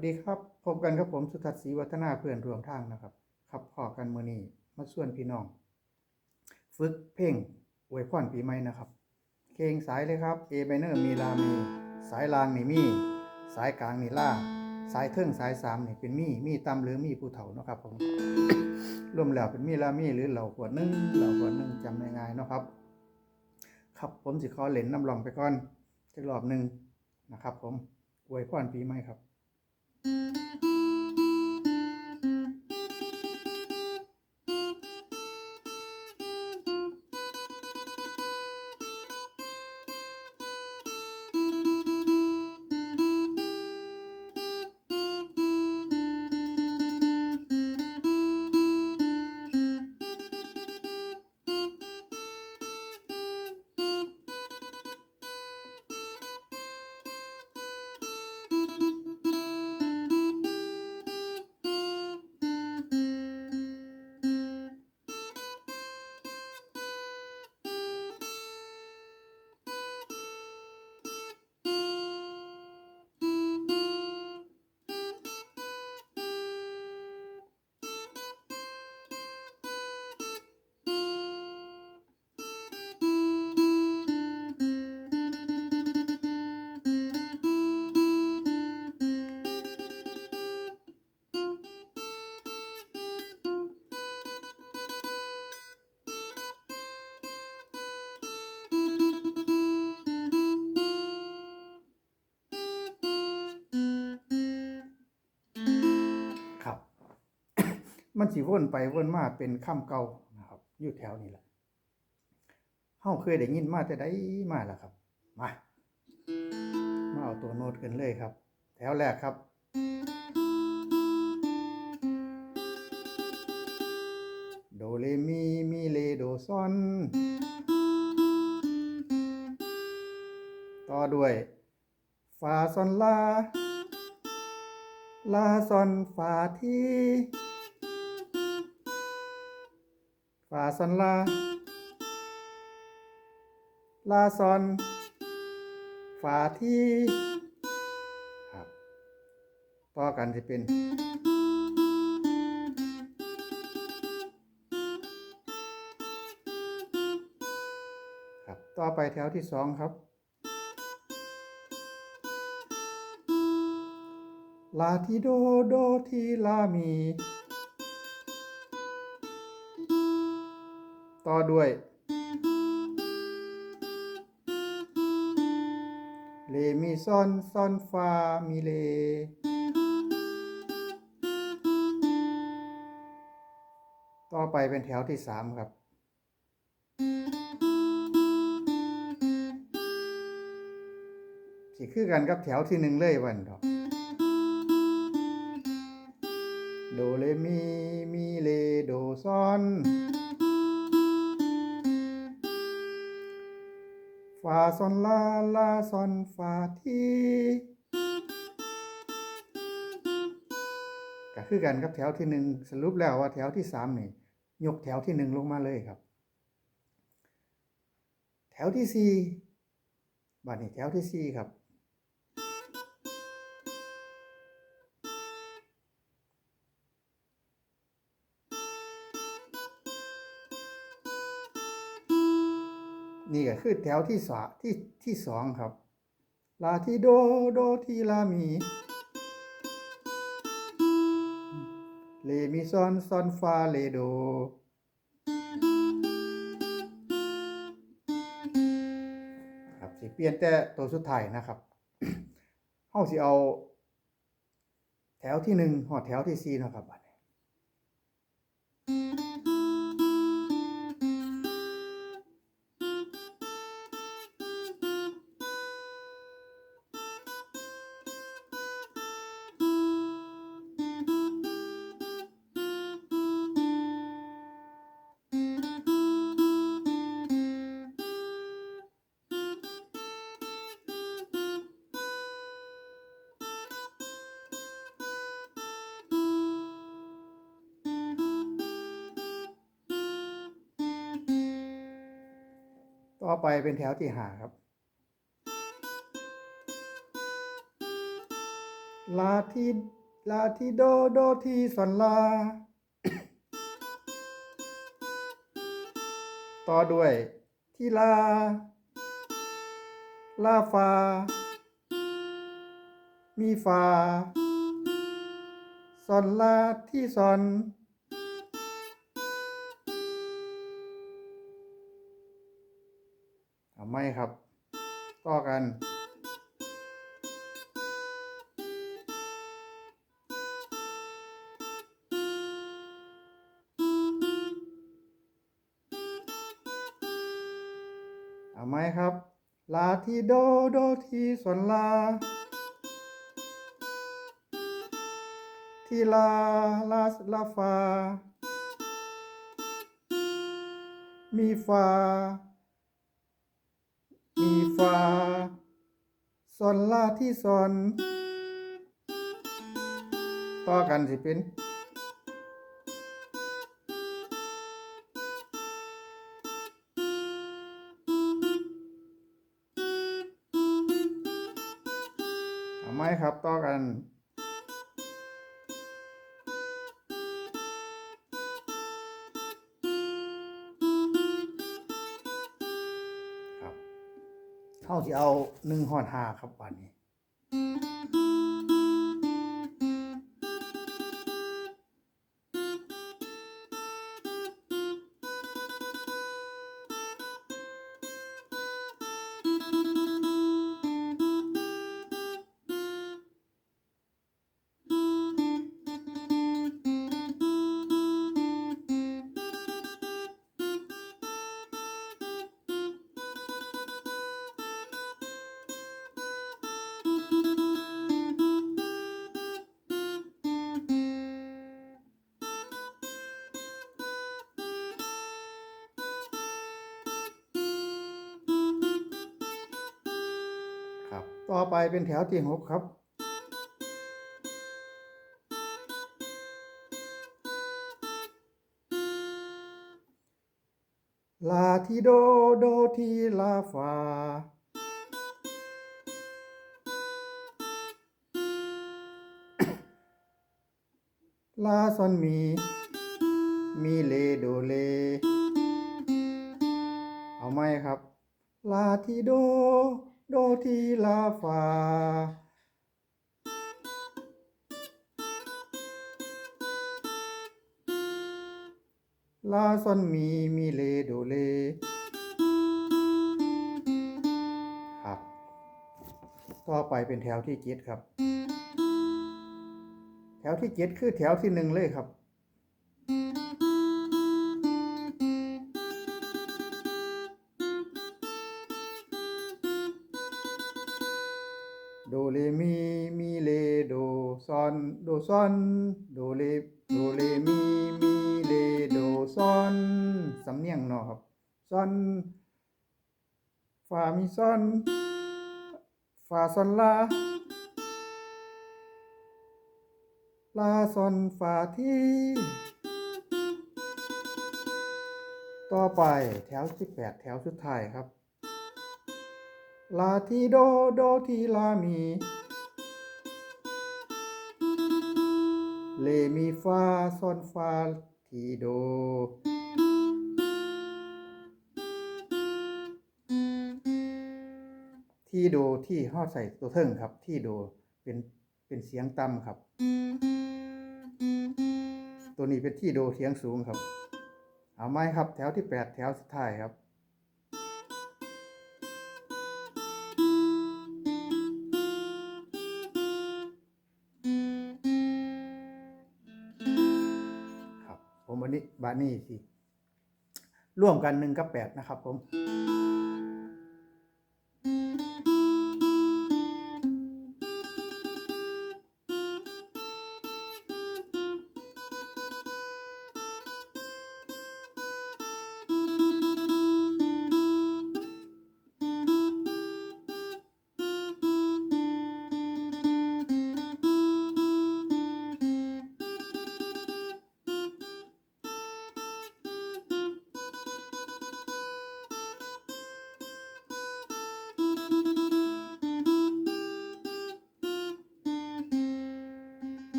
วัสดีครับ พบกันกับผมสุทัศน์ศรีวัฒนาเพื่อนรวมทางนะครับ ครับพอกันมือนี้มาส่วนพี่น้อง ฝึกเพลงอวยพรปีใหม่นะครับเพลงสายเลยครับ A minor มีลามี สายลางนี่มี สายกลางนี่ล่า สายเทิงสายสามนี่เป็นมีมีตำหรือมีผู้เฒ่าเนาะครับผมรวมแล้วเป็นมีลามีหรือเหล่าขวดหนึงเหล่าขวดหนึงจำง่ายๆนะครับ ครับผมสิขอเล่นน้ำลองไปก่อนจักรอบหนึ่งนะครับ ผมอวยพรปีใหม่ครับ ค มันสิวนไปวนมาเป็นคำเก่านะครับอยู่แถวนี้แหละเฮาเคยได้ยินมาแต่ใดมาล้วครับ มา มาเอาตัวโน้ตกันเลยครับ แถวแรกครับ โดเรมีมีเลโดซอนต่อด้วยฟาซอนลา ลาซอนฟาที ฟาซอนลา ลาซอนฟาทีครับต่อกันจะเป็น ครับต่อไปแถวที่สองครับ ลาทีโดโดทีลามี ต่อด้วย เลมีซอนซอนฟา มีเล ต่อไปเป็นแถวที่สามครับสิคือกันกับแถวที่หนึ่งเลยวันดอกโดเลมี มีเล โดซอนาซอนลาลาซอนฟาทีก็คือกันครับแถวที่หนึ่งสรุปแล้วว่าแถวที่สามนี่ยกแถวที่หนึ่งลงมาเลยครับ แถวที่สี่บัดนี้แถวที่สี่ครับ นี่ก็คือแถวที่สาที่ที่สองครับ ลาทีโดโดทีลามีเลมีซอนซอนฟาเลโด ครับสิเปลี่ยนแต่ตัวสุดท้ายนะครับเฮาสิเอา แถวที่หนึ่งหอดแถวที่สี่นะครับ บัดนี้ต่อไปเป็นแถวที่หาครับ ลาทีลาทีโดโดทีสอนลา ต่อด้วยทีลา ลาฟา มีฟาสอนลาที่สอน ไหมครับ ต่อกัน เอาไหมครับ ลาทีโดโดทีสอนลา ทีลา ลาลาฟา มีฟา ฟาซอนลาที่ซอน ต่อกันสิเป็นเอาไหมครับต่อกัน เข้าที่เอาหนึ่งหอดหาครับวันนี้ ต่อไปเป็นแถวที่หกครับ ลาทีโดโดทีลาฟาลาซอนมี มีเลโดเล เอาไหมครับ ลาทีโด โดทีลาฟาลาซอนมีมีเลโดเลครับต่อไปเป็นแถวที่เจ็ดครับ แถวที่เจ็ดคือแถวที่หนึ่งเลยครับ โดเลมีมีเลโดซอนโดซอนโดเลโดเลมีมีเลโดซอนสำเนียงเนาะครับซอนฟามีซอนฟาซอนลาลาซอนฟาที่ ต่อไปแถวที่แปดแถวสุดท้ายครับ ลาทีโดโดทีลามี เลมีฟาซอนฟาทีโด ที่โดที่ห้อใส่ตัวเทิงครับ ที่โดเป็นเป็นเสียงต่ำครับ ตัวนี้เป็นที่โดเสียงสูงครับ เอาไหมครับ แถวที่แปดแถวสุดท้ายครับ บานี่สิร่วมกันหนึ่งกับแปดนะครับผม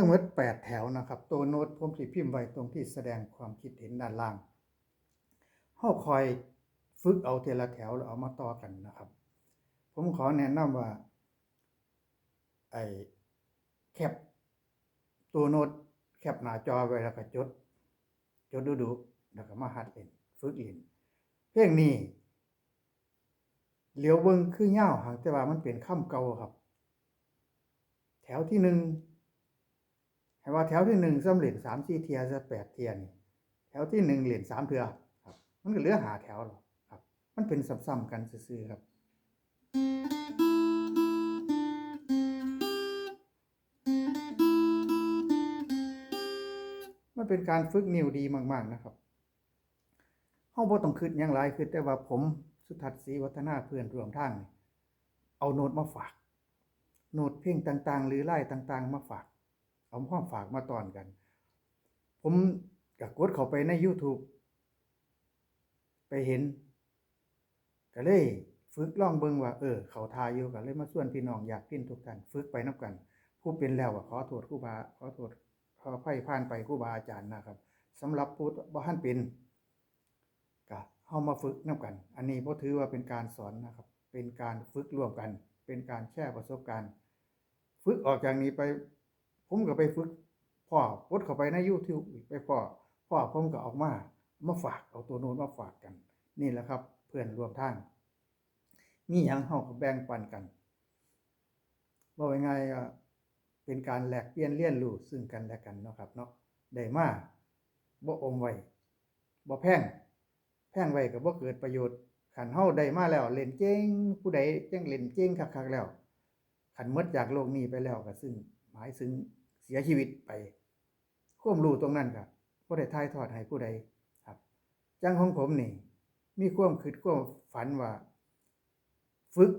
ทั้งหมดแปดแถวนะครับ ตัวโน้ตผมสิพิมพ์ไว้ตรงที่แสดงความคิดเห็นด้านล่างเฮาคอยฝึกเอาทีละแถวแล้วเอามาต่อกันนะครับ ผมขอแนะนำว่าไอ้แคปตัวโน้ตแคปหน้าจอไว้แล้วก็จด จดดูๆแล้วก็มาหัดเล่นฝึกเล่นเพลงนี้เหลียวเบิ่งคือยาหางแต่ว่ามันเป็นคำเก่าครับ แถวที่หนึ่ง ให้ว่าแถวที่หนึ่งสำเร็จสามสี่เทียจะแปดเทียนแถวที่หนึ่งเหรียญสามเทือครับ มันก็เหลือหาแถวหรอกครับ มันเป็นซ้ำๆกันซื่อๆครับมันเป็นการฝึกนิ้วดีมาก ๆนะครับเฮาบ่ต้องคิดหยังหลายคือแต่ว่าผมสุทัศน์ศรีวัฒนาเพื่อนร่วมทาง เอาโน้ตมาฝาก โน้ตเพลงต่างๆ หรือไล่ต่างๆ มาฝาก เอามาฝากมาตอนกัน ผมก็กดเข้าไปใน YouTube ไปเห็น ก็เลยฝึกล่องเบิงว่าเออเขาทาอยู่ก็เลยมาชวนพี่น้องอยากพินทุกท่านฝึกไปนํกัน ผู้เป็นแล้วก็ขอโทษครูบาขอโทษขออภัยผ่านไปครูบาอาจารย์นะครับสำหรับผู้บ่ทันเป็นก็เฮามาฝึกนํกัน อันนี้บ่ถือว่าเป็นการสอนนะครับ เป็นการฝึกร่วมกัน เป็นการแชร์ประสบการณ์ ฝึกออกจากนี้ไป ผมก็ไปฝึกพ่อกดเข้าไปใน YouTube อีกไปพ่อพ่อผมก็ออกมามาฝากเอาตัวโน้นมาฝากกัน นี่แหละครับ เพื่อนร่วมทางมีหยังเฮาก็แบ่งปันกันว่าไงก็เป็นการแลกเปลี่ยนเรียนรู้ซึ่งกันและกันเนาะครับเนาะได้มาบ่อมไว้บ่แพงแพงไว้ก็บ่เกิดประโยชน์คันเฮาได้มาแล้วเล่นเก่งผู้ใดจังเล่นเก่งคักๆแล้วคันมดจากโลกนี้ไปแล้วก็ซึ่งหมายถึง เสียชีวิตไปความรู้ตรงนั้นก็บ่ได้ถ่ายทอดให้ผู้ใดครับ จังของผมนี่ มีความคิดความฝันว่า ฝึก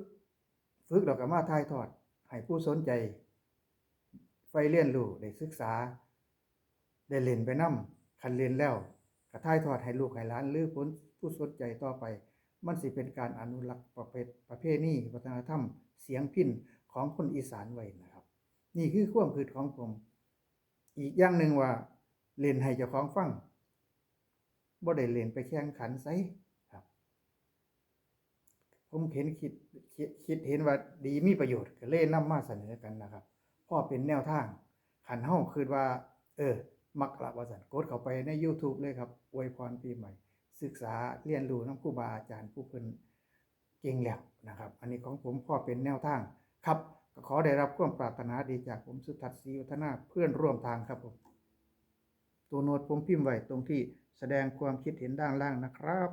ฝึกแล้วก็มาถ่ายทอดให้ผู้สนใจ ไฟเรียนรู้ได้ศึกษา ได้เล่นไปนำคันเล่นแล้วก็ถ่ายทอดให้ลูกให้หลานหรือผู้ผู้สนใจต่อไป มันสิเป็นการอนุรักษ์ประเพณประเพณีวัฒนธรรม เสียงพิณของคนอีสานไว้นะ นี่คือความคิดของผม อีกอย่างหนึ่งว่าเล่นให้เจ้าของฟังบ่ได้เล่นไปแข่งขันไสครับ ผมเห็นคิดคิดเห็นว่าดีมีประโยชน์ก็เลยนำมาเสนอกันนะครับพราะเป็นแนวทางขันเฮาคิดว่า เออ มักละว่าซั่นกดเข้าไปใน YouTube เลยครับอวยพรปีใหม่ ศึกษาเรียนรู้น้ำครูบาอาจารย์ผู้เพิ่นเก่งแล้วนะครับ อันนี้ของผมพ่อเป็นแนวทางครับ ก็ขอได้รับความปรารถนาดีจากผมสุทัศน์ศรีวัฒนาเพื่อนร่วมทางครับผม ตัวโน้ตผมพิมพ์ไว้ตรงที่แสดงความคิดเห็นด้านล่างนะครับ